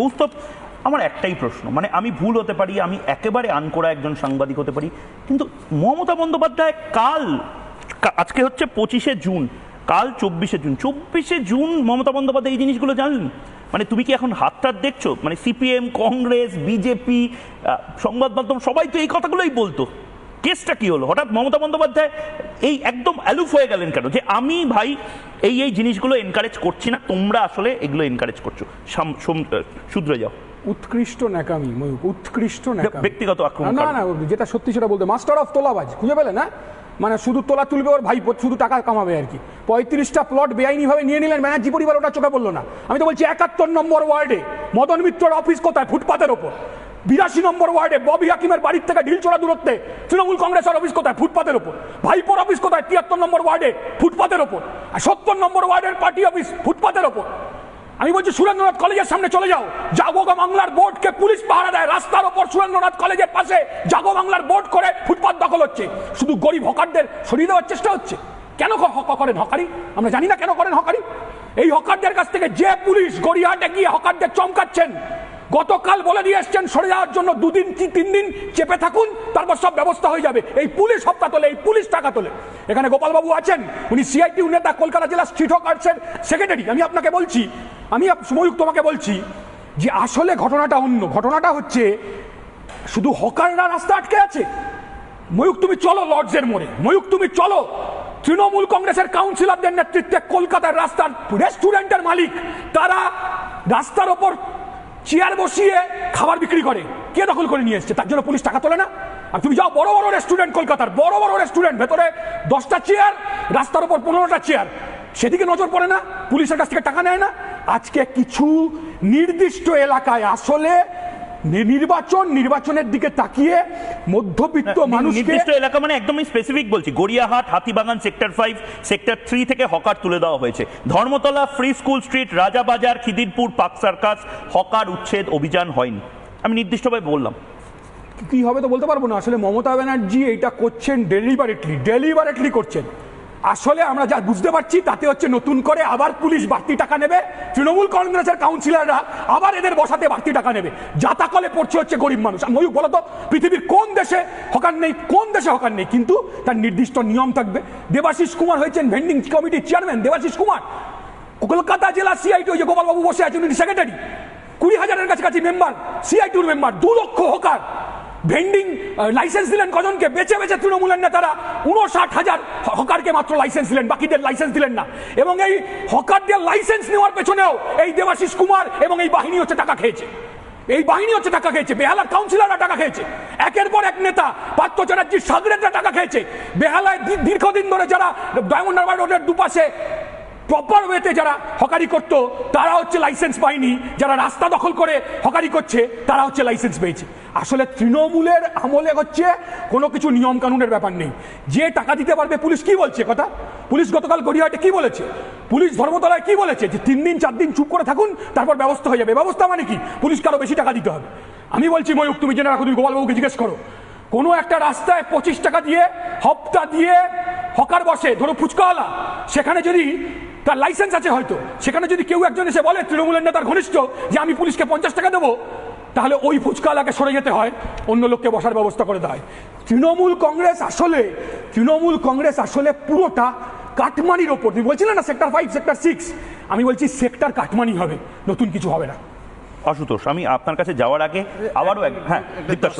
কৌস্তব আমার একটাই প্রশ্ন মানে আমি ভুল হতে পারি, আমি একেবারে আনকোড়া একজন সাংবাদিক হতে পারি, কিন্তু মমতা বন্দ্যোপাধ্যায় কাল আজকে হচ্ছে পঁচিশে জুন, কাল চব্বিশে জুন চব্বিশে জুন মমতা বন্দ্যোপাধ্যায় এই জিনিসগুলো জানলেন মানে তুমি কি এখন হাতটার দেখছ? মানে সিপিএম, কংগ্রেস, বিজেপি সংবাদ মাধ্যম, সবাই তো এই কথাগুলোই বলতো। কেসটা কি হলো? হঠাৎ মমতা বন্দ্যোপাধ্যায় এই একদম অ্যালুফ হয়ে গেলেন কেন? যে আমি ভাই এই এই জিনিসগুলো এনকারেজ করছি না তোমরা আসলে এগুলো এনকারেজ করছ। শুধরে যাও। উৎকৃষ্ট ন্যাকামি ময়ূক উৎকৃষ্ট ন্যাকামি। ব্যক্তিগত আক্রমণ না না যেটা সত্যি সেটা বলতে মাস্টার অফ তোলাবাজ খুঁজে পেলে না? মানে শুধু তোলা তুলবে ওর ভাই শুধু টাকা কামাবে আর কি। পঁয়ত্রিশটা প্লট বেআইনিভাবে নিয়ে নিলেন ব্যানার্জি পরিবার ওটা চোখে বলল না। আমি তো বলছি একাত্তর নম্বর ওয়ার্ডে মদন মিত্রর অফিস কোথায়? ফুটপাতের ওপর। বিরাশি নম্বর ওয়ার্ডে ববি হাকিমের বাড়ির থেকে ঢিলচোড়া দূরত্বে তৃণমূল কংগ্রেসের অফিস কোথায়? ফুটপাতের ওপর। ভাইপোর অফিস কোথায়? তিয়াত্তর নম্বর ওয়ার্ডে ফুটপাতের ওপর। আর সত্তর নম্বর ওয়ার্ডের পার্টি অফিস ফুটপাতের ওপর। আমি বলছি, সুরেন্দ্রনাথ কলেজের সামনে চলে যাও। জাগো বাংলার বোর্ডকে পুলিশ পাহারা দেয়। রাস্তার ওপর সুরেন্দ্রনাথ কলেজের পাশে জাগো বাংলার বোর্ড করে ফুটপাত দখল হচ্ছে। শুধু গরিব হকারদের সরিয়ে দেওয়ার চেষ্টা হচ্ছে। কেন করেন হকারি? আমরা জানি না কেন করেন হকারি। এই হকারদের কাছ থেকে যে পুলিশ গড়িয়াহাটে গিয়ে হকারদের চমকাচ্ছেন গতকাল বলে দিয়ে এসছেন, সরে যাওয়ার জন্য দুদিন কি তিন দিন চেপে থাকুন, তারপর সব ব্যবস্থা হয়ে যাবে। এই পুলিশ হপ্তা তোলে, এই পুলিশ টাকা তোলে। এখানে গোপালবাবু আছেন, উনি সিআইটি নেতা, কলকাতা জেলা স্ট্রিট হকার্সের সেক্রেটারি। আমি আপনাকে বলছি, আমি ময়ূক তোমাকে বলছি যে আসলে ঘটনাটা অন্য। ঘটনাটা হচ্ছে, শুধু হকাররা রাস্তা আটকে আছে। ময়ূক, তুমি চলো লর্ডসের মোড়ে। ময়ূক, তুমি চলো। তৃণমূল কংগ্রেসের কাউন্সিলরদের নেতৃত্বে কলকাতার রাস্তার রেস্টুরেন্টের মালিক, তারা রাস্তার ওপর চেয়ার বসিয়ে খাবার বিক্রি করে। কে দখল করে নিয়ে এসছে? তার জন্য পুলিশ টাকা তোলে না? আর তুমি যাও, বড় বড় রেস্টুরেন্ট কলকাতার, বড় বড় রেস্টুরেন্ট ভেতরে দশটা চেয়ার, রাস্তার উপর পনেরোটা চেয়ার। সেদিকে নজর পড়ে না, পুলিশের কাছ থেকে টাকা নেয় না। আজকে কিছু নির্দিষ্ট এলাকায় আসলে নির্বাচন নির্বাচনের দিকে তাকিয়ে মধ্যবিত্ত মানুষকে নির্দিষ্ট এলাকা মানে একদমই স্পেসিফিক বলছি। Gariahat Hatibagan sector five sector three থেকে হকার তুলে দেওয়া হয়েছে। Dharmatala Free School Street Rajabazar Khidirpur Park Circus hawker উচ্ছেদ অভিযান হয়নি। আমি নির্দিষ্টভাবে বললাম। কি হবে তো বলতে পারব না। আসলে মমতা ব্যানার্জি এটা করছেন ডেলিভারেটলি ডেলিভারেটলি করছেন। আসলে আমরা যা বুঝতে পারছি, তাতে হচ্ছে নতুন করে আবার পুলিশ বাড়তি টাকা নেবে, তৃণমূল কংগ্রেসের কাউন্সিলররা আবার এদের বসাতে বাড়তি টাকা নেবে। যাতাকলে পড়ছে হচ্ছে গরিব মানুষ। আর ময়ূক বলতো, পৃথিবীর কোন দেশে হকার নেই, কোন দেশে হকার নেই? কিন্তু তার নির্দিষ্ট নিয়ম থাকবে। দেবাশিস কুমার হয়েছেন ভেন্ডিং কমিটির চেয়ারম্যান দেবাশিস কুমার। কলকাতা জেলা সিআইটি ওই যে গোপালবাবু বসে আছেন সেক্রেটারি কুড়ি হাজারের কাছাকাছি মেম্বার সিআইটির মেম্বার দু লক্ষ হকার। ভেন্ডিং লাইসেন্স দিলেন কজনকে? বেছে বেছে তৃণমূলের নেতারা উনষাট হাজার হকারকে মাত্র লাইসেন্স দিলেন, বাকিদের লাইসেন্স দিলেন না। এবং এই হকারদের লাইসেন্স নেওয়ার পেছনেও এই দেবাশিস কুমার এবং এই বাহিনী হচ্ছে টাকা খেয়েছে। এই বাহিনী হচ্ছে টাকা খেয়েছে, বেহালার কাউন্সিলররা টাকা খেয়েছে। একের পর এক নেতা, পার্থ চ্যাটার্জির সাগরেদরা টাকা খেয়েছে। বেহালায় দীর্ঘদিন ধরে যারা ডায়মন্ড হারবার রোডের দুপাশে প্রপার ওয়েতে যারা হকারি করতো, তারা হচ্ছে লাইসেন্স পায়নি। যারা রাস্তা দখল করে হকারি করছে, তারা হচ্ছে লাইসেন্স পেয়েছে। আসলে তৃণমূলের আমলে হচ্ছে কোনো কিছু নিয়ম কানুনের ব্যাপার নেই। যে টাকা দিতে পারবে, পুলিশ কি বলছে কথা? পুলিশ গতকাল গড়িয়াহাটে কি বলেছে? পুলিশ ধর্মতলায় কি বলেছে যে তিন দিন, চার দিন চুপ করে থাকুন, তারপর ব্যবস্থা হয়ে যাবে। ব্যবস্থা মানে কি? পুলিশকে আরও বেশি টাকা দিতে হবে। আমি বলছি ময়ূক তুমি জেনে রাখো, তুমি গোপালবাবুকে জিজ্ঞেস করো। কোনো একটা রাস্তায় পঁচিশ টাকা দিয়ে হপ্তা দিয়ে হকার বসে, ধরো ফুচকাওয়ালা, সেখানে যদি তার লাইসেন্স আছে হয়তো, সেখানে যদি কেউ একজন এসে বলে, তৃণমূলের নেতার ঘনিষ্ঠ, যে আমি পুলিশকে পঞ্চাশ টাকা দেবো তাহলে ওই ফুচকাওয়ালাকে সরে যেতে হয় অন্য লোককে বসার ব্যবস্থা করে দেয়। তৃণমূল কংগ্রেস আসলে তৃণমূল কংগ্রেস আসলে পুরোটা কাটমানির ওপর। তুমি বলছিলে না সেক্টর ফাইভ সেক্টর সিক্স আমি বলছি সেক্টর কাটমানি হবে নতুন কিছু হবে না। আশুতোষ আমি আপনার কাছে যাওয়ার আগে আবারও এক হ্যাঁ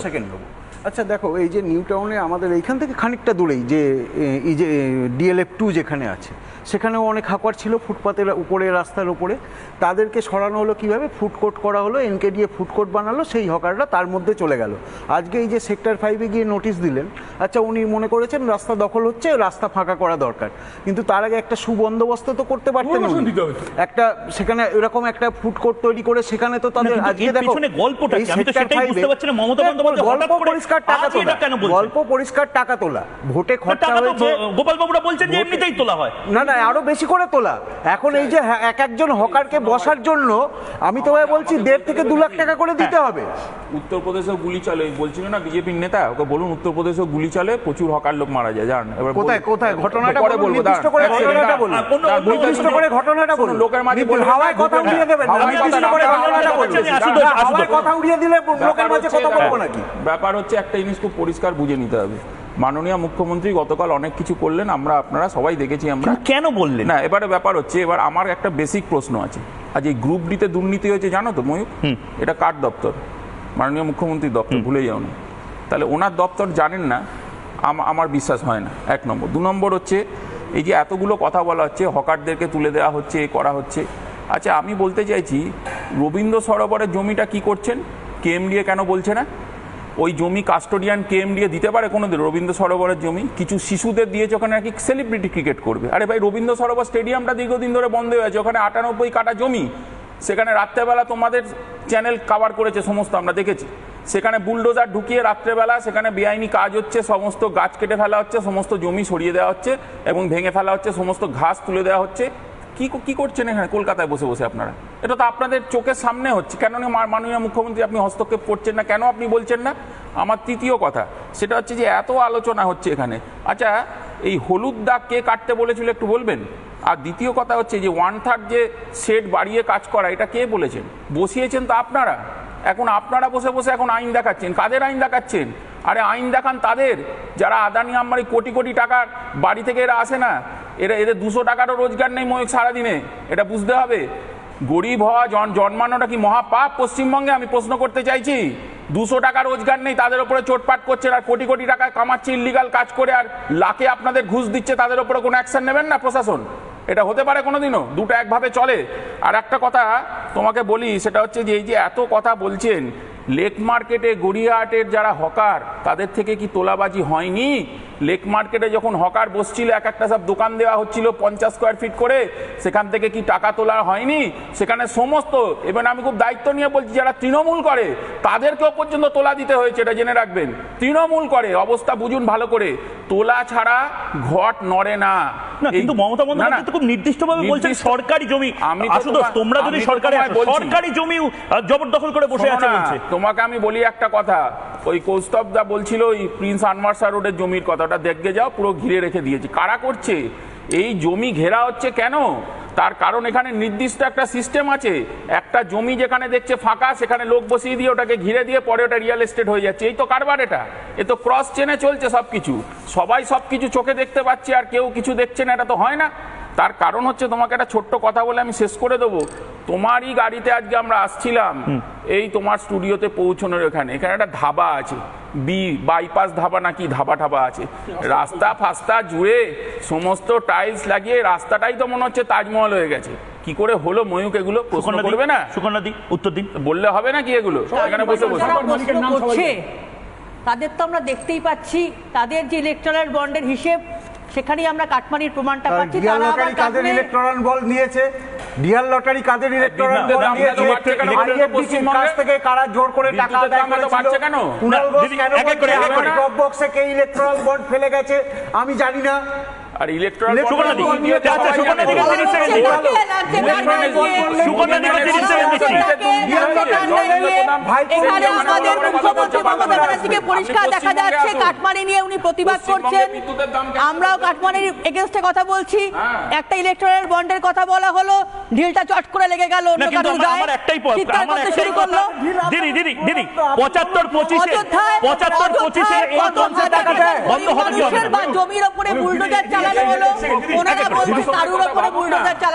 সেকেন্ড নেব। আচ্ছা দেখো এই যে নিউ টাউনে আমাদের এইখান থেকে খানিকটা দূরেই যে এই যে ডিএলএফ টু যেখানে আছে সেখানেও অনেক হাঁকর ছিল ফুটপাতের উপরে রাস্তার উপরে। তাদেরকে সরানো হলো কীভাবে? ফুড কোর্ট করা হলো এনকে দিয়ে ফুড কোর্ট বানালো সেই হকাররা তার মধ্যে চলে গেল। আজকে এই যে সেক্টর ফাইভে গিয়ে নোটিশ দিলেন আচ্ছা উনি মনে করেছেন রাস্তা দখল হচ্ছে রাস্তা ফাঁকা করা দরকার। কিন্তু তার আগে একটা সুবন্দোবস্ত তো করতে পারতেন। একটা সেখানে এরকম একটা ফুড কোর্ট তৈরি করে সেখানে তো তাদের আজকে দেখো গল্পটা কি? আমি তো সেটাই বুঝতে পারছি না, মমতা বন্দ্যোপাধ্যায় পরিষ্কার টাকা তোলা? গল্প পরিষ্কার টাকা তোলা। ভোটে খরচা হয়েছে গোপাল বাবুরা বলছেন যে এমনিতেই তোলা হয়। না না আরও বেশি করে তোলা। এখন এই যে হ্যাঁ, এক একজন হকারকে বসার জন্য আমি তোমায় বলছি দেড় থেকে দু লাখ টাকা করে দিতে হবে। উত্তরপ্রদেশেও গুলি চলে বলছিল না বিজেপির নেতা? ওকে বলুন উত্তরপ্রদেশেও গুলি চলে প্রচুর হকার লোক মারা যায় জান। এবার কোথায় কোথায়? ঘটনাটা পরে বলব নির্দিষ্ট করে ঘটনাটা। বলুন। নির্দিষ্ট করে ঘটনাটা বলুন। লোকের মাঝে নির্দিষ্ট- বলবেন না, হাওয়ায় কথা উড়িয়ে দেবেন না। নির্দিষ্ট করে ঘটনাটা বলুন কথা না, হাওয়ায় কথা উড়িয়ে দিলে লোকের মাঝে কথা বলব নাকি? ব্যাপার হচ্ছে একটা জিনিস খুব পরিষ্কার বুঝে নিতে হবে। মাননীয় মুখ্যমন্ত্রী গতকাল অনেক কিছু করলেন আমরা আপনারা সবাই দেখেছি আমরা। কেন বললেন? না এবারে ব্যাপার হচ্ছে এবার আমার একটা বেসিক প্রশ্ন আছে। আজ এই গ্রুপ ডিতে দুর্নীতি হয়েছে জানো তো ময়ূর? এটা কার দপ্তর? মাননীয় মুখ্যমন্ত্রী দপ্তর ভুলে যাও না তাহলে ওনার দপ্তর জানেন না আমার বিশ্বাস হয় না এক নম্বর। দু নম্বর হচ্ছে এই যে এতগুলো কথা বলা হচ্ছে হকারদেরকে তুলে দেওয়া হচ্ছে এ করা হচ্ছে। আচ্ছা আমি বলতে চাইছি রবীন্দ্র সরোবরের জমিটা কি করছেন? কেএমডিএ কেন বলছে না? ওই জমি কাস্টোডিয়ান কে কেএমডিএ দিতে পারে কোনোদিন? রবীন্দ্র সরোবরের জমি? কিছু শিশুদের দিয়েছে ওখানে নাকি সেলিব্রিটি ক্রিকেট করবে। আরে ভাই, রবীন্দ্র সরোবর স্টেডিয়ামটা দীর্ঘদিন ধরে বন্ধ হয়ে আছে। ওখানে আটানব্বই কাটা জমি। সেখানে রাত্রেবেলা তোমাদের চ্যানেল কভার করেছে সমস্ত, আমরা দেখেছি। সেখানে বুলডোজার ঢুকিয়ে রাত্রেবেলা সেখানে বেআইনি কাজ হচ্ছে, সমস্ত গাছ কেটে ফেলা হচ্ছে, সমস্ত জমি সরিয়ে দেওয়া হচ্ছে এবং ভেঙে ফেলা হচ্ছে, সমস্ত ঘাস তুলে দেওয়া হচ্ছে। কি কি করছেন এখানে? কলকাতায় বসে বসে আপনারা? এটা তো আপনাদের চোখের সামনে হচ্ছে। কেন মাননীয় মুখ্যমন্ত্রী আপনি হস্তক্ষেপ করছেন না? কেন আপনি বলছেন না? আমার তৃতীয় কথা, সেটা হচ্ছে যে এত আলোচনা হচ্ছে এখানে। আচ্ছা এই হলুদ দাগ কে কাটতে বলেছিল একটু বলবেন? আর দ্বিতীয় কথা হচ্ছে যে ওয়ান থার্ড যে সেট বাড়িয়ে কাজ করা, এটা কে বলেছেন? বসিয়েছেন তো আপনারা। এখন আপনারা বসে বসে এখন আইন দেখাচ্ছেন। কাদের আইন দেখাচ্ছেন? আরে আইন দেখান তাদের। যারা আদানি আম্বানি কোটি কোটি টাকার বাড়ি থেকে এরা আসে না। এরা এদের দুশো টাকারও রোজগার নেই ময়ূক সারাদিনে, এটা বুঝতে হবে। গরিব হওয়া জন, জন্মানোটা কি মহাপাপ? পশ্চিমবঙ্গে আমি প্রশ্ন করতে চাইছি, দুশো টাকা রোজগার নেই, তাদের উপরে চোটপাট করছে, আর কোটি কোটি টাকা কামাচ্ছে ইলিগাল কাজ করে, আর লাখে আপনাদের ঘুষ দিচ্ছে, তাদের উপরে কোনো অ্যাকশন নেবেন না প্রশাসন? এটা হতে পারে কোনোদিনও, দুটো একভাবে চলে। আর একটা কথা তোমাকে বলি, সেটা হচ্ছে যে এই যে এত কথা বলছেন, লেক মার্কেটে গড়িয়াহাটের যারা হকার, তাদের থেকে কি তোলাবাজি হয়নি? লেক মার্কেটে যখন হকার বসছিল এক একটা সব দোকান দেওয়া হচ্ছিল পঞ্চাশ স্কোয়ার ফিট করে। সেখান থেকে কি টাকা তোলা হয়নি? সেখানে সমস্ত এবার আমি খুব দায়িত্ব নিয়ে বলছি যারা তৃণমূল করে তাদেরকেও পর্যন্ত তোলা দিতে হয়েছে এটা জেনে রাখবেন। তৃণমূল করে অবস্থা বুঝুন ভালো করে। তোলা ছাড়া ঘট নড়ে না। না কিন্তু মমতা বন্দ্যোপাধ্যায় তো খুব নির্দিষ্টভাবে বলছেন সরকারি জমি। আমি আশুতোষ তোমরা যদি সরকারি সরকারে জমি জবরদখল করে বসে আছে তোমাকে আমি বলি একটা কথা। ওই কৌস্তব দা বলছিল ওই প্রিন্স আনমার্সা রোডের জমির কথাটা দেখে যাও, পুরো ঘিরে রেখে দিয়েছে। কারা করছে? এই জমি ঘেরা হচ্ছে কেন? তার কারণ এখানে নির্দিষ্ট একটা সিস্টেম আছে। একটা জমি যেখানে দেখছে ফাঁকা, সেখানে লোক বসিয়ে দিয়ে ওটাকে ঘিরে দিয়ে পরে ওটা রিয়েল এস্টেট হয়ে যাচ্ছে। এই তো কারবার এটা। এ তো ক্রস চেনে চলছে সব কিছু সবাই সব কিছু চোখে দেখতে পাচ্ছে, আর কেউ কিছু দেখছে না, এটা তো হয় না। তার কারণ হচ্ছে, তোমাকে একটা ছোট্ট কথা বলে আমি শেষ করে দেবো। তোমারই গাড়িতে আজকে আমরা আসছিলাম। এই তোমার স্টুডিওতে পৌঁছানোর এখানে এখানে একটা ধাবা আছে। বি বাইপাস ধাবা নাকি ধাবা ধাবা আছে। রাস্তা ফাস্তা জুড়ে সমস্ত টাইলস লাগিয়ে রাস্তাটাই তো মনে হচ্ছে তাজমহল হয়ে গেছে। কি করে হলো ময়ূক এগুলো? প্রশ্ন করবে না? সুকন্যা দি উত্তর দিন বললে হবে না কি এগুলো? এখানে বসে বসে। তাদের তো আমরা দেখতেই পাচ্ছি তাদের যে ইলেকট্রাল বন্ডের হিসেব সেখানেই আমরা কাটমানির প্রমাণটা পাচ্ছি তারা আবার কাদের কাটমানির- ইলেকট্রাল বল নিয়েছে? ডিয়ার লটারি কাদের পশ্চিমবঙ্গে? কাছ থেকে কারা জোর করে টাকা আদায় করেছিল কুণাল ঘোষ কেন? বলছে? বক্সে কে বন্ড ফেলে গেছে? আমি জানি না। আর ইলেকট্রাল আচ্ছা, পরিষ্কার দেখা যাচ্ছে কাটমানি নিয়ে উনি প্রতিবাদ করছেন। আমরাও কাটমানির এগেনস্টে কথা বলছি। একটা ইলেকট্রাল বন্ডের কথা বলা হলো। ঢিলটা চট করে লেগে গেল অন্য কারোর গায়ে একটাই শুরু করল। দিদি দিদি এই বন্ধ হবে জমির ওপরে বুলডোজার চালানো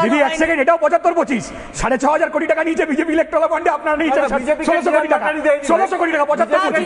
দিদি এক সেকেন্ড এটাও পঁচাত্তর পঁচিশ। সাড়ে ছ হাজার কোটি টাকা নিয়েছে বিজেপি ইলেকট্রাল বন্ডে আপনারা নিয়েছেন না, ষোলোশো কোটি টাকা। ষোলোশো কোটি টাকা পঁচাত্তর পঁচিশ।